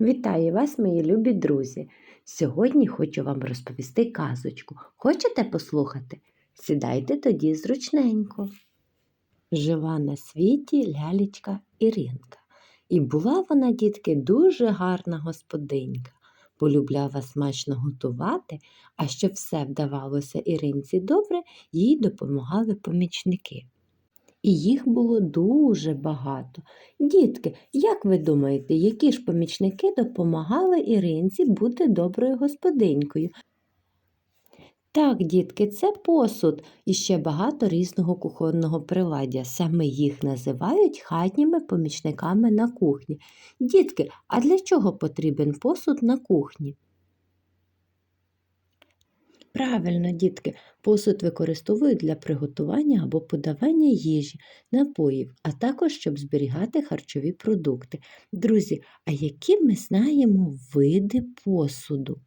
Вітаю вас, мої любі друзі! Сьогодні хочу вам розповісти казочку. Хочете послухати? Сідайте тоді зручненько. Жила на світі лялечка Іринка. І була вона, дітки, дуже гарна господинька. Полюбляла смачно готувати, а щоб все вдавалося Іринці добре, їй допомагали помічники. І їх було дуже багато. Дітки, як ви думаєте, які ж помічники допомагали Іринці бути доброю господинькою? Так, дітки, це посуд і ще багато різного кухонного приладдя. Саме їх називають хатніми помічниками на кухні. Дітки, а для чого потрібен посуд на кухні? Правильно, дітки, посуд використовують для приготування або подавання їжі, напоїв, а також щоб зберігати харчові продукти. Друзі, а які ми знаємо види посуду?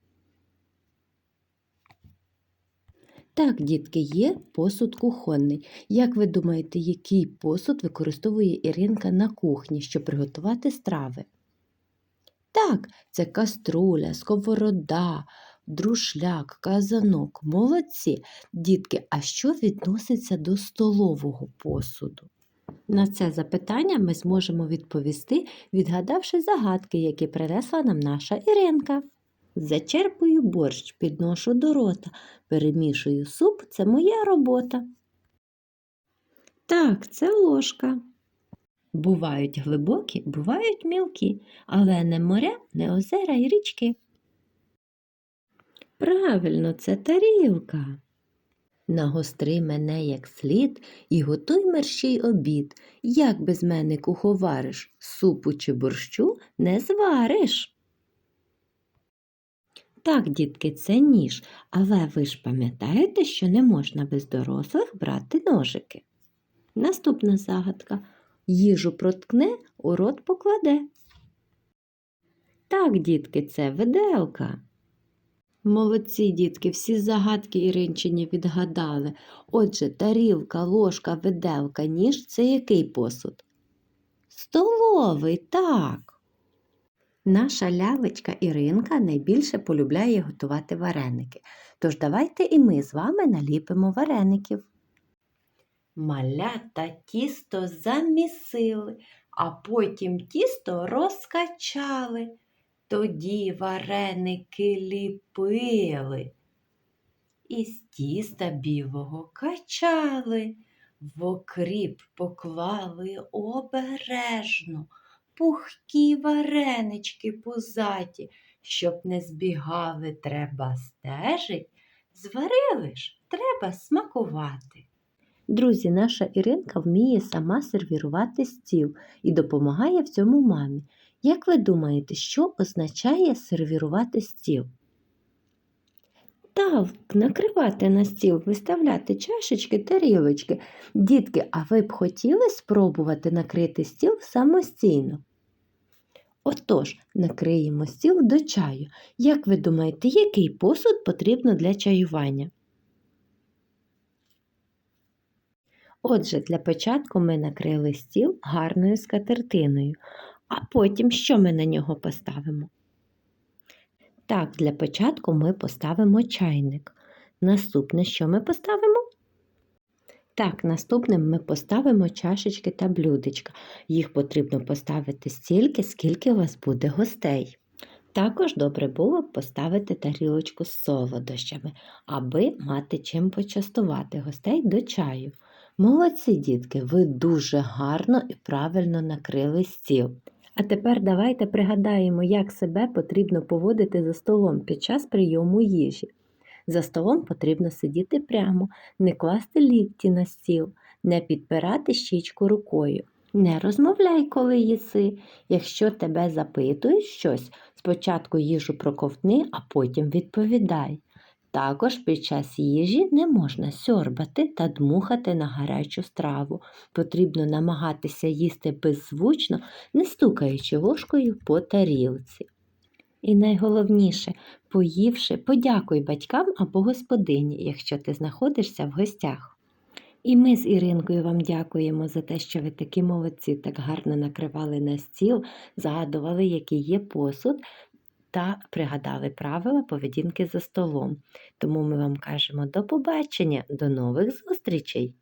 Так, дітки, є посуд кухонний. Як ви думаєте, який посуд використовує Іринка на кухні, щоб приготувати страви? Так, це каструля, сковорода, друшляк, казанок. Молодці, дітки, а що відноситься до столового посуду? На це запитання ми зможемо відповісти, відгадавши загадки, які принесла нам наша Іринка. Зачерпую борщ, підношу до рота, перемішую суп це моя робота. Так, це ложка. Бувають глибокі, бувають мілкі, але не моря, не озера й річки. Правильно, це тарілка. Нагостри мене як слід і готуй мерщій обід. Як без мене куховариш, супу чи борщу не звариш. Так, дітки, це ніж, але ви ж пам'ятаєте, що не можна без дорослих брати ножики. Наступна загадка. Їжу проткне, у рот покладе. Так, дітки, це виделка. Молодці, дітки, всі загадки Іринчині відгадали. Отже, тарілка, ложка, виделка, ніж це який посуд? Столовий, так. Наша лялечка Іринка найбільше полюбляє готувати вареники. Тож давайте і ми з вами наліпимо вареників. Малята тісто замісили, а потім тісто розкачали. Тоді вареники ліпили. Із тіста білого качали, в окріп поклали обережно, пухкі варенички пузаті, щоб не збігали, треба стежить, зварили ж, треба смакувати. Друзі, наша Іринка вміє сама сервірувати стіл і допомагає в цьому мамі. Як ви думаєте, що означає сервірувати стіл? Так, накривати на стіл, виставляти чашечки, тарілочки. Дітки, а ви б хотіли спробувати накрити стіл самостійно? Отож, накриємо стіл до чаю. Як ви думаєте, який посуд потрібно для чаювання? Отже, для початку ми накрили стіл гарною скатертиною, а потім що ми на нього поставимо? Так, для початку ми поставимо чайник. Наступне, що ми поставимо? Так, наступним ми поставимо чашечки та блюдечка. Їх потрібно поставити стільки, скільки у вас буде гостей. Також добре було б поставити тарілочку з солодощами, аби мати чим почастувати гостей до чаю. Молодці, дітки, ви дуже гарно і правильно накрили стіл. А тепер давайте пригадаємо, як себе потрібно поводити за столом під час прийому їжі. За столом потрібно сидіти прямо, не класти лікті на стіл, не підпирати щічку рукою. Не розмовляй, коли їси. Якщо тебе запитують щось, спочатку їжу проковтни, а потім відповідай. Також під час їжі не можна сьорбати та дмухати на гарячу страву. Потрібно намагатися їсти беззвучно, не стукаючи ложкою по тарілці. І найголовніше, поївши, подякуй батькам або господині, якщо ти знаходишся в гостях. І ми з Іринкою вам дякуємо за те, що ви такі молодці, так гарно накривали на стіл, згадували, який є посуд, та пригадали правила поведінки за столом. Тому ми вам кажемо до побачення, до нових зустрічей!